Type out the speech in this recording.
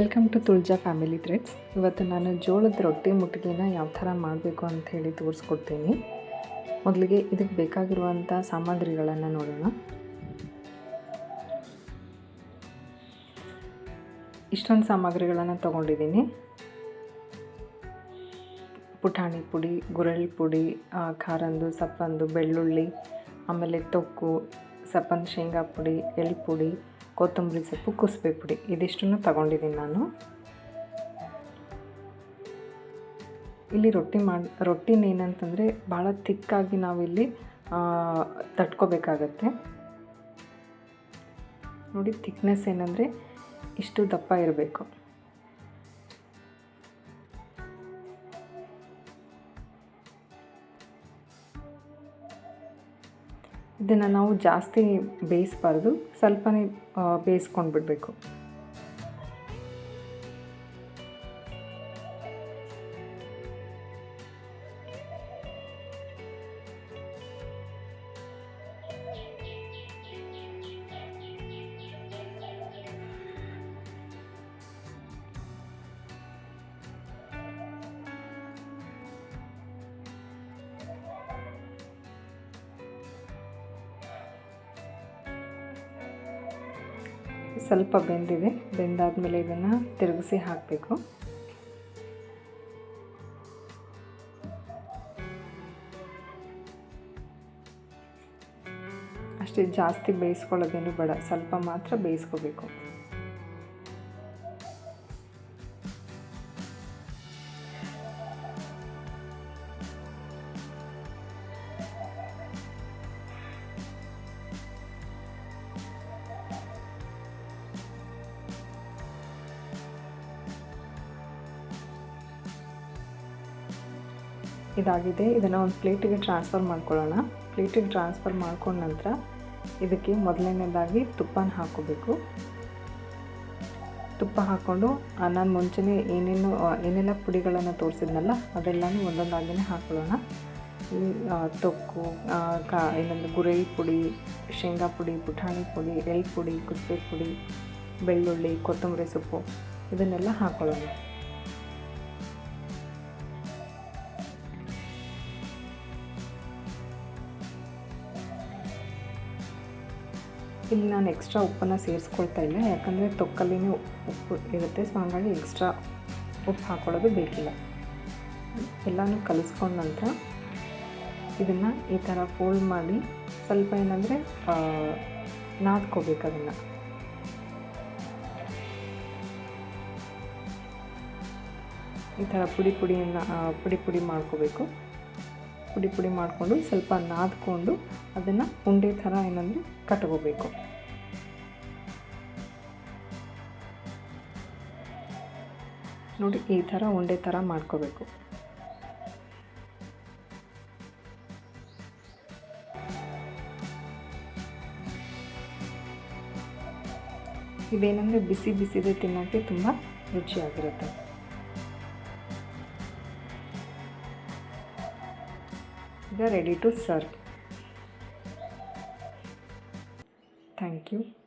Welcome to Tulja family threads. ಇವತ್ತು ನಾನು ಜೋಳದ ರೊಟ್ಟಿ ಮುಟ್ಟಿಗೆನ ಯಾವ ಥರ ಮಾಡಬೇಕು ಅಂತ ಹೇಳಿ ತೋರಿಸ್ಕೊಡ್ತೀನಿ. ಮೊದಲಿಗೆ ಇದಕ್ಕೆ ಬೇಕಾಗಿರುವಂಥ ಸಾಮಗ್ರಿಗಳನ್ನು ನೋಡೋಣ. ಇಷ್ಟೊಂದು ಸಾಮಗ್ರಿಗಳನ್ನು ತೊಗೊಂಡಿದ್ದೀನಿ. ಪುಟಾಣಿ ಪುಡಿ ಗುರಳಿ ಪುಡಿ ಖಾರಂದು, ಸಪ್ಪಂದು, ಬೆಳ್ಳುಳ್ಳಿ, ಆಮೇಲೆ ತೊಕ್ಕು, ಸಪ್ಪಂದು ಶೇಂಗಾ ಪುಡಿ, ಎಳ್ಳು ಪುಡಿ ಕೊತ್ತಂಬರಿ ಸೊಪ್ಪು, ಕುಸುಬೆ ಪುಡಿ. ಇದಿಷ್ಟನ್ನು ತಗೊಂಡಿದ್ದೀನಿ ನಾನು. ಇಲ್ಲಿ ರೊಟ್ಟಿ ಮಾಡಿ, ರೊಟ್ಟಿನ ಏನಂತಂದರೆ ಭಾಳ ತಿಕ್ಕಾಗಿ ನಾವಿಲ್ಲಿ ತಟ್ಕೋಬೇಕಾಗುತ್ತೆ ತಟ್ಕೋಬೇಕಾಗತ್ತೆ. ನೋಡಿ, ಥಿಕ್ನೆಸ್ ಏನಂದರೆ ಇಷ್ಟು ದಪ್ಪ ಇರಬೇಕು. ಇದನ್ನು ನಾವು ಜಾಸ್ತಿ ಬೇಯಿಸಬಾರ್ದು. ಸ್ವಲ್ಪನೇ ಬೇಯಿಸ್ಕೊಂಡು ಬಿಡಬೇಕು ಸ್ವಲ್ಪ ಬೆಂದಿದೆ. ಬೆಂದಾದಮೇಲೆ ಇದನ್ನು ತಿರುಗಿಸಿ ಹಾಕಬೇಕು. ಅಷ್ಟೇ ಜಾಸ್ತಿ ಬೇಯಿಸ್ಕೊಳ್ಳೋದೇನು ಬೇಡ. ಸ್ವಲ್ಪ ಮಾತ್ರ ಬೇಯಿಸ್ಕೋಬೇಕು. ಇದಾಗಿದೆ. ಇದನ್ನು ಒಂದು ಪ್ಲೇಟಿಗೆ ಟ್ರಾನ್ಸ್ಫರ್ ಮಾಡ್ಕೊಳ್ಳೋಣ. ಪ್ಲೇಟಿಗೆ ಟ್ರಾನ್ಸ್ಫರ್ ಮಾಡ್ಕೊಂಡ ನಂತರ ಇದಕ್ಕೆ ಮೊದಲನೇದಾಗಿ ತುಪ್ಪನ ಹಾಕೋಬೇಕು ತುಪ್ಪ ಹಾಕ್ಕೊಂಡು ನಾನು ಮುಂಚೆನೇ ಏನೇನು ಏನೆಲ್ಲ ಪುಡಿಗಳನ್ನು ತೋರಿಸಿದ್ನಲ್ಲ ಅದೆಲ್ಲನೂ ಒಂದೊಂದಾಗಿಯೇ ಹಾಕೊಳ್ಳೋಣ. ಈ ತೊಕ್ಕು ಕಾ, ಇನ್ನೊಂದು ಗುರೈ ಪುಡಿ, ಶೇಂಗಾ ಪುಡಿ, ಪುಟಾಣಿ ಪುಡಿ, ಎಳ್ಳು ಪುಡಿ, ಕುಸ್ಬೆ ಪುಡಿ, ಬೆಳ್ಳುಳ್ಳಿ, ಕೊತ್ತಂಬರಿ ಸೊಪ್ಪು ಇದನ್ನೆಲ್ಲ ಹಾಕೊಳ್ಳೋಣ. ಇಲ್ಲಿ ನಾನು ಎಕ್ಸ್ಟ್ರಾ ಉಪ್ಪನ್ನು ಸೇರಿಸ್ಕೊಳ್ತಾ ಇಲ್ಲ ಯಾಕಂದರೆ ತೊಕ್ಕಲ್ಲಿನೇ ಉಪ್ಪು ಇರುತ್ತೆ. ಸೊ ಹಾಗಾಗಿ ಎಕ್ಸ್ಟ್ರಾ ಉಪ್ಪು ಹಾಕ್ಕೊಳ್ಳೋದು ಬೇಕಿಲ್ಲ. ಎಲ್ಲನೂ ಕಲಿಸ್ಕೊಂಡ ನಂತರ ಇದನ್ನು ಈ ಥರ ಫೋಲ್ಡ್ ಮಾಡಿ ಸ್ವಲ್ಪ ಏನಂದರೆ ನಾದ್ಕೋಬೇಕು ಅದನ್ನು. ಈ ಥರ ಪುಡಿ ಪುಡಿಯನ್ನು ಪುಡಿ ಪುಡಿ ಮಾಡ್ಕೋಬೇಕು. ಪುಡಿ ಪುಡಿ ಮಾಡಿಕೊಂಡು ಸ್ವಲ್ಪ ನಾದ್ಕೊಂಡು ಅದನ್ನು ಉಂಡೆ ಥರ ಏನಂದರೆ ಕಟ್ಕೋಬೇಕು. ನೋಡಿ, ಈ ಥರ ಉಂಡೆ ಥರ ಮಾಡ್ಕೋಬೇಕು. ಇದೇನಂದರೆ ಬಿಸಿ ಬಿಸಿದೆ ತಿನ್ನೋಕ್ಕೆ ತುಂಬ ರುಚಿಯಾಗಿರುತ್ತೆ. we are ready to serve. Thank you.